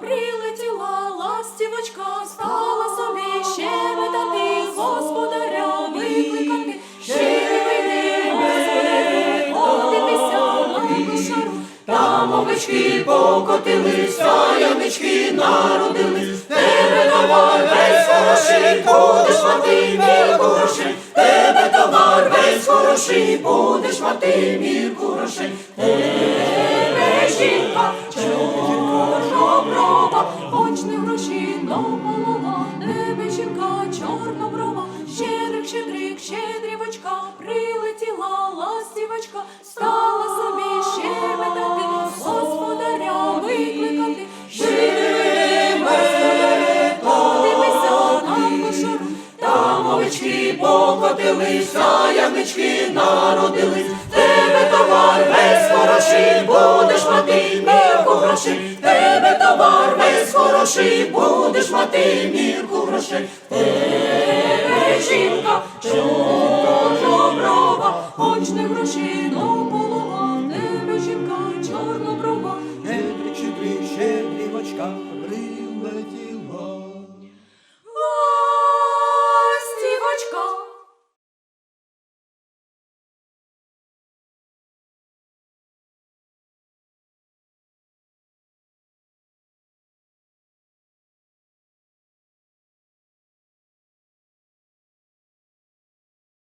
прилетіла ластівочка, стала собі щебетати, господаря викликати, щебети, кошару. Там овечки покотилися, янички народились, тебе давай весь хороший, будеш мати мірку грошей, тебе товар весь хороший, будеш мати мірку грошей. Жінка, чорноброва, щедрик, щедрик, щедрівочка, прилетіла ластівочка, стала собі щебетати, господаря викликати, подивися на кошару, там овечки покотилися, ягнички народились, тебе товар весь хороший, будеш мати мірку грошей, тебе товар весь хороший, будеш мати мірку грошей, жінка, чорноброва, хоч не гроші, но